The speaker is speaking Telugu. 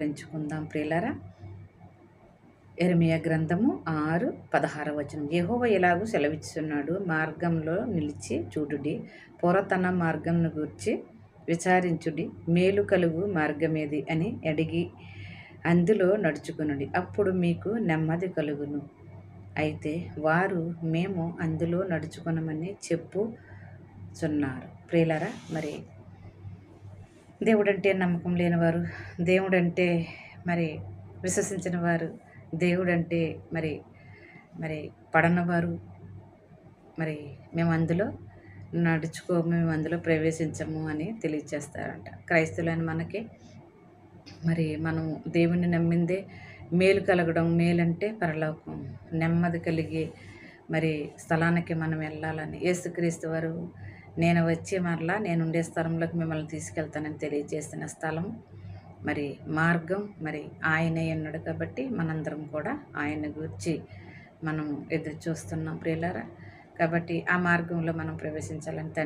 పెంచుకుందాం ప్రియులరా. ఎరిమియ గ్రంథము ఆరు పదహార వచనం. యహోవ ఎలాగూ సెలవిస్తున్నాడు మార్గంలో నిలిచి చూడుడి. పొరతన మార్గంను గూర్చి విచారించుడి. మేలు కలుగు మార్గమేది అని అడిగి అందులో నడుచుకునుడి. అప్పుడు మీకు నెమ్మది కలుగును. అయితే వారు మేము అందులో నడుచుకునమని చెప్పుచున్నారు ప్రియులరా మరి దేవుడంటే నమ్మకం లేనివారు దేవుడంటే మరి విశ్వసించిన వారు దేవుడంటే మరి మరి పడనవారు మరి మేము అందులో నడుచుకో మేము అందులో ప్రవేశించము అని తెలియచేస్తారంట. క్రైస్తవులైన మనకి మరి మనం దేవుణ్ణి నమ్మిందే మేలు కలగడం మేలంటే పరలోకం. నెమ్మది కలిగి మరి స్థలానికి మనం వెళ్ళాలని. యేసుక్రీస్తు వారు నేను వచ్చి మరలా నేను ఉండే స్థలంలోకి మిమ్మల్ని తీసుకెళ్తానని తెలియజేసిన స్థలం. మరి మార్గం మరి ఆయనే ఉన్నాడు కాబట్టి మనందరం కూడా ఆయన గురించి మనం ఎదురు చూస్తున్నాం ప్రియులారా. కాబట్టి ఆ మార్గంలో మనం ప్రవేశించాలని